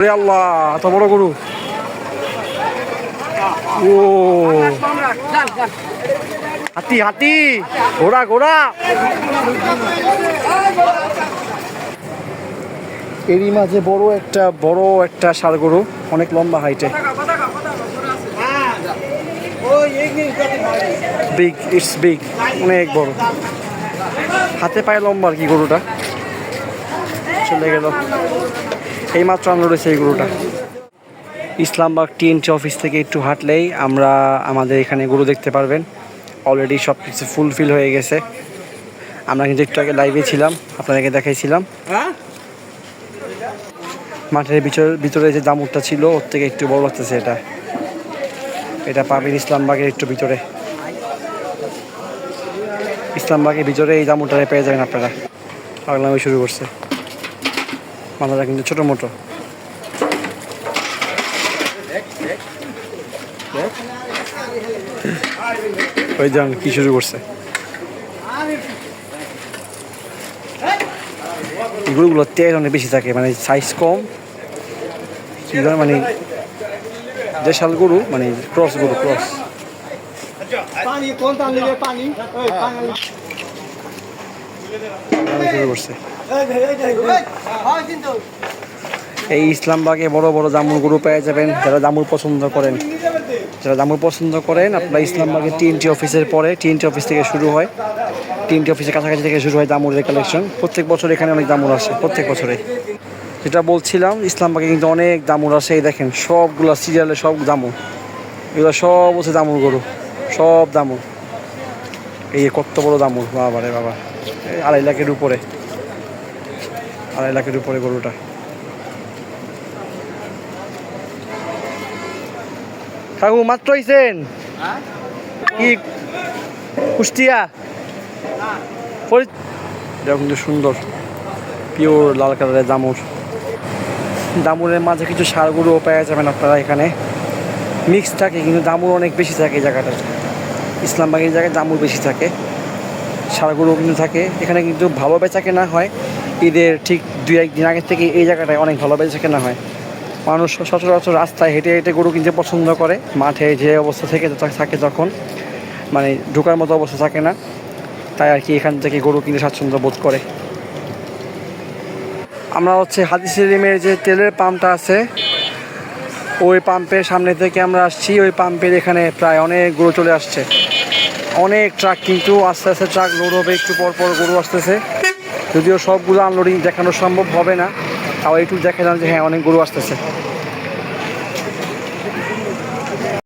এত বড় গরু। হাতি হাতি, ঘোড়া ঘোড়া। এরই মাঝে বড় একটা বড় একটা ষাড় গরু, অনেক লম্বা হাইটে বিগ ইটস বিগ অনেক বড়। হাতে পায়ে লম্বা আর কি গরুটা। চলে গেল। এই মাত্র আমরা রয়েছে এই গরুটা। ইসলামবাগ টিএনটি অফিস থেকে একটু হাঁটলেই আমরা আমাদের এখানে গরু দেখতে পারবেন। অলরেডি সব কিছু ফুলফিল হয়ে গেছে। আমরা কিন্তু একটু আগে লাইভে ছিলাম আপনাদেরকে দেখাইছিলাম। মাঠের ভিতরে ভিতরে যে দামুরটা ছিল ওর থেকে একটু বড় লাগতেছে এটা। এটা পাবেন ইসলামবাগের একটু ভিতরে। ইসলামবাগের ভিতরে এই দামুরটা পেয়ে যাবেন আপনারা। পাগলামি শুরু করছে। মাথাটা কিন্তু ছোটো মোটো। ওই যান কি শুরু করছে? গরুগুলো তেল অনেক বেশি থাকে মানে সাইজ কম। মানে দেশাল গরু মানে ক্রস গরু, ক্রস। পানি, কোন পানি। শুরু করছে এই ইসলামবাগে বড় বড় জামুর গরু পেয়ে যাবেন যারা জামুর পছন্দ করেন। যারা জামুর পছন্দ করেন আপনারা ইসলামবাগের টিএনটি অফিসের পরে টিএনটি অফিস থেকে শুরু হয়। টিএনটি অফিসের কাছাকাছি থেকে শুরু হয় দামুরের কালেকশন প্রত্যেক বছর এখানে অনেক দামুর আসে প্রত্যেক বছরে। যেটা বলছিলাম ইসলামবাগে কিন্তু অনেক দামুর আসে এই দেখেন সবগুলো সিরিয়ালে সব দামুর এগুলো সব হচ্ছে দামুর গরু সব দামুর এই কত বড় দামুর বাবা রে বাবা। আড়াই লাখের উপরে। আড়াই লাখের উপরে গরুটা। কাকু মাত্র আইছেন কি কুষ্টিয়া? এটাও কিন্তু সুন্দর, পিওর লাল কালারের দামুর দামুরের মাঝে কিছু সার সারগুলো পাওয়া যাবেন আপনারা এখানে। মিক্স থাকে, কিন্তু দামুর অনেক বেশি থাকে এই জায়গাটায়। ইসলামবাগের জায়গায় দামুর বেশি থাকে। সারগুলো কিন্তু থাকে। এখানে কিন্তু ভালো বেচা কেনা হয়। ঈদের ঠিক দুই একদিন আগে থেকে এই জায়গাটায় অনেক ভালো বেচা কেনা হয়। মানুষ সচরাচর রাস্তায় হেঁটে হেঁটে গরু কিনতে পছন্দ করে। মাঠে যে অবস্থা থেকে থাকে তখন মানে ঢোকার মতো অবস্থা থাকে না। তাই আর কি এখান থেকে গরু কিনতে স্বাচ্ছন্দ্য বোধ করে। আমরা হচ্ছে হাদি সেলিমের যে তেলের পাম্পটা আছে, ওই পাম্পের সামনে থেকে আমরা আসছি। ওই পাম্পের এখানে প্রায় অনেক গরু চলে আসছে। অনেক ট্রাক কিন্তু আস্তে আস্তে ট্রাক লোড হবে, একটু পর পর গরু আসতেছে। যদিও সবগুলো আনলোডিং দেখানো সম্ভব হবে না, তাও একটু দেখালাম যে হ্যাঁ অনেক গরু আসতেছে।